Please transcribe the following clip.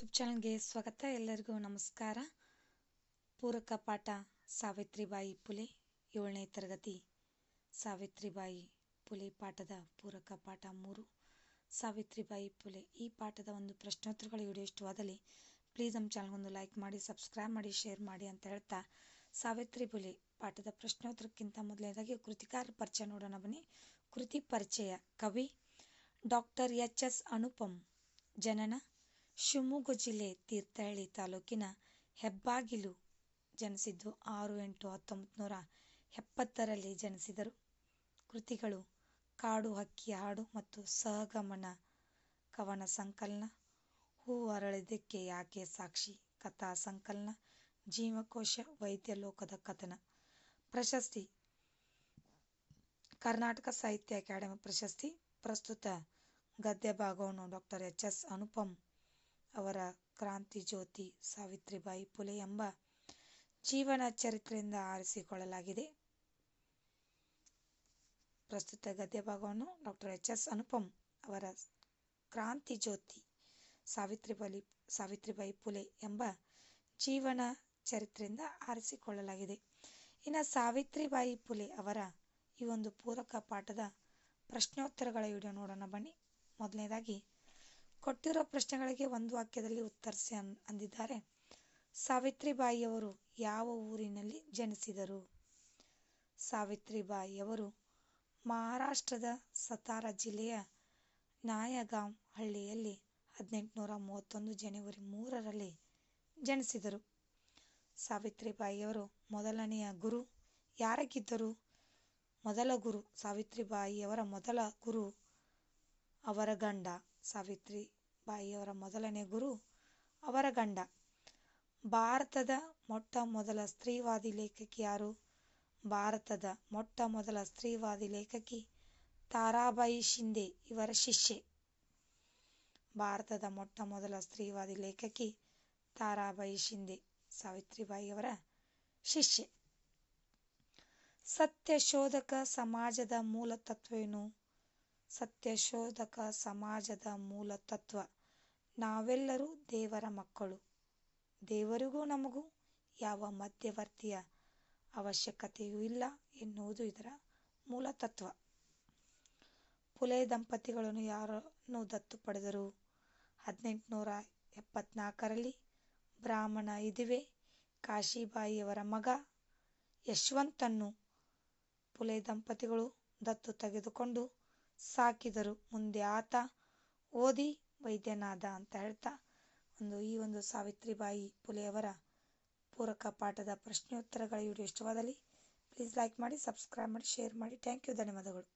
YouTube ಚಾನಲ್ಗೆ ಸ್ವಾಗತ. ಎಲ್ಲರಿಗೂ ನಮಸ್ಕಾರ. ಪೂರಕ ಪಾಠ ಸಾವಿತ್ರಿಬಾಯಿ ಪುಲೆ, ಏಳನೇ ತರಗತಿ ಸಾವಿತ್ರಿಬಾಯಿ ಪುಲೆ ಪಾಠದ ಪೂರಕ ಪಾಠ ಮೂರು. ಸಾವಿತ್ರಿಬಾಯಿ ಪುಲೆ, ಈ ಪಾಠದ ಒಂದು ಪ್ರಶ್ನೋತ್ತರಗಳು ವಿಡಿಯೋ ಇಷ್ಟವಾದಲ್ಲಿ ಪ್ಲೀಸ್ ನಮ್ಮ ಚಾನಲ್ಗೊಂದು ಲೈಕ್ ಮಾಡಿ, ಸಬ್ಸ್ಕ್ರೈಬ್ ಮಾಡಿ, ಶೇರ್ ಮಾಡಿ ಅಂತ ಹೇಳ್ತಾ ಸಾವಿತ್ರಿ ಪುಲೆ ಪಾಠದ ಪ್ರಶ್ನೋತ್ತರಕ್ಕಿಂತ ಮೊದಲನೇದಾಗಿ ಕೃತಿಕಾರ ಪರಿಚಯ ನೋಡೋಣ ಬನ್ನಿ. ಕೃತಿ ಪರಿಚಯ, ಕವಿ ಡಾಕ್ಟರ್ ಎಚ್ ಎಸ್ ಅನುಪಮ್, ಜನನ ಶಿವಮೊಗ್ಗ ಜಿಲ್ಲೆ ತೀರ್ಥಹಳ್ಳಿ ತಾಲೂಕಿನ ಹೆಬ್ಬಾಗಿಲು ಜನಿಸಿದ್ದು ಆರು ಎಂಟು ಹತ್ತೊಂಬತ್ತು ನೂರ ಎಪ್ಪತ್ತರಲ್ಲಿ ಜನಿಸಿದರು. ಕೃತಿಗಳು ಕಾಡು ಹಕ್ಕಿ ಹಾಡು ಮತ್ತು ಸಹಗಮನ ಕವನ ಸಂಕಲನ, ಹೂ ಅರಳಿದ್ದಕ್ಕೆ ಯಾಕೆ ಸಾಕ್ಷಿ ಕಥಾ ಸಂಕಲನ, ಜೀವಕೋಶ ವೈದ್ಯ ಲೋಕದ ಕಥನ, ಪ್ರಶಸ್ತಿ, ಕರ್ನಾಟಕ ಸಾಹಿತ್ಯ ಅಕಾಡೆಮಿ ಪ್ರಶಸ್ತಿ, ಪ್ರಸ್ತುತ ಗದ್ಯ ಭಾಗವನ್ನು ಡಾಕ್ಟರ್ ಎಚ್ ಎಸ್ ಅನುಪಮ್ ಅವರ ಕ್ರಾಂತಿ ಜ್ಯೋತಿ ಸಾವಿತ್ರಿಬಾಯಿ ಪುಲೆ ಎಂಬ ಜೀವನ ಚರಿತ್ರೆಯಿಂದ ಆರಿಸಿಕೊಳ್ಳಲಾಗಿದೆ. ಪ್ರಸ್ತುತ ಗದ್ಯ ಭಾಗವನ್ನು ಡಾಕ್ಟರ್ ಎಚ್ ಎಸ್ ಅನುಪಮ್ ಅವರ ಕ್ರಾಂತಿ ಜ್ಯೋತಿ ಸಾವಿತ್ರಿಬಾಯಿ ಸಾವಿತ್ರಿಬಾಯಿ ಪುಲೆ ಎಂಬ ಜೀವನ ಚರಿತ್ರೆಯಿಂದ ಆರಿಸಿಕೊಳ್ಳಲಾಗಿದೆ. ಇನ್ನು ಸಾವಿತ್ರಿಬಾಯಿ ಪುಲೆ ಅವರ ಈ ಒಂದು ಪೂರಕ ಪಾಠದ ಪ್ರಶ್ನೋತ್ತರಗಳ ವಿಡಿಯೋ ನೋಡೋಣ ಬನ್ನಿ. ಮೊದಲನೇದಾಗಿ ಕೊಟ್ಟಿರೋ ಪ್ರಶ್ನೆಗಳಿಗೆ ಒಂದು ವಾಕ್ಯದಲ್ಲಿ ಉತ್ತರಿಸಿ ಅನ್, ಅಂದಿದ್ದಾರೆ. ಸಾವಿತ್ರಿಬಾಯಿಯವರು ಯಾವ ಊರಿನಲ್ಲಿ ಜನಿಸಿದರು? ಸಾವಿತ್ರಿಬಾಯಿಯವರು ಮಹಾರಾಷ್ಟ್ರದ ಸತಾರ ಜಿಲ್ಲೆಯ ನಾಯಗಾಂ ಹಳ್ಳಿಯಲ್ಲಿ ಹದಿನೆಂಟುನೂರ ಮೂವತ್ತೊಂದು ಜನವರಿ ಮೂರರಲ್ಲಿ ಜನಿಸಿದರು. ಸಾವಿತ್ರಿಬಾಯಿಯವರು ಮೊದಲನೆಯ ಗುರು ಯಾರಾಗಿದ್ದರು? ಮೊದಲ ಗುರು ಸಾವಿತ್ರಿಬಾಯಿಯವರ ಮೊದಲ ಗುರು ಅವರ ಗಂಡ. ಸಾವಿತ್ರಿಬಾಯಿಯವರ ಮೊದಲನೇ ಗುರು, ಅವರ ಗಂಡ. ಭಾರತದ ಮೊಟ್ಟ ಮೊದಲ ಸ್ತ್ರೀವಾದಿ ಲೇಖಕಿ ಯಾರು? ಭಾರತದ ಮೊಟ್ಟ ಮೊದಲ ಸ್ತ್ರೀವಾದಿ ಲೇಖಕಿ ತಾರಾಬಾಯಿ ಶಿಂದೆ ಇವರ ಶಿಷ್ಯೆ. ಭಾರತದ ಮೊಟ್ಟ ಮೊದಲ ಸ್ತ್ರೀವಾದಿ ಲೇಖಕಿ ತಾರಾಬಾಯಿ ಶಿಂದೆ ಸಾವಿತ್ರಿಬಾಯಿಯವರ ಶಿಷ್ಯೆ. ಸತ್ಯ ಶೋಧಕ ಸಮಾಜದ ಮೂಲ ತತ್ವವೇನು ಸತ್ಯಶೋಧಕ ಸಮಾಜದ ಮೂಲ ತತ್ವ. ನಾವೆಲ್ಲರೂ ದೇವರ ಮಕ್ಕಳು. ದೇವರಿಗೂ ನಮಗೂ ಯಾವ ಮಧ್ಯವರ್ತಿಯ ಅವಶ್ಯಕತೆಯೂ ಇಲ್ಲ ಎನ್ನುವುದು ಇದರ ಮೂಲ ತತ್ವ. ಪುಲೆ ದಂಪತಿಗಳನ್ನು ಯಾರನ್ನು ದತ್ತು ಪಡೆದರು? ಹದಿನೆಂಟುನೂರ ಎಪ್ಪತ್ನಾಲ್ಕರಲ್ಲಿ ಬ್ರಾಹ್ಮಣ ಇದುವೆ ಕಾಶಿಬಾಯಿಯವರ ಮಗ ಯಶವಂತನ್ನು ಪುಲೆ ದಂಪತಿಗಳು ದತ್ತು ತೆಗೆದುಕೊಂಡು ಸಾಕಿದರು. ಮುಂದೆ ಆತ, ಓದಿ ವೈದ್ಯನಾದ ಅಂತ ಹೇಳ್ತಾ, ಒಂದು ಈ ಒಂದು ಸಾವಿತ್ರಿಬಾಯಿ ಪುಲೆಯವರ ಪೂರಕ ಪಾಠದ ಪ್ರಶ್ನೋತ್ತರಗಳ ವಿಡಿಯೋ ಇಷ್ಟವಾದಲ್ಲಿ ಪ್ಲೀಸ್ ಲೈಕ್ ಮಾಡಿ ಸಬ್ಸ್ಕ್ರೈಬ್ ಮಾಡಿ ಶೇರ್ ಮಾಡಿ. ಥ್ಯಾಂಕ್ ಯು ಧನ್ಯವಾದಗಳು.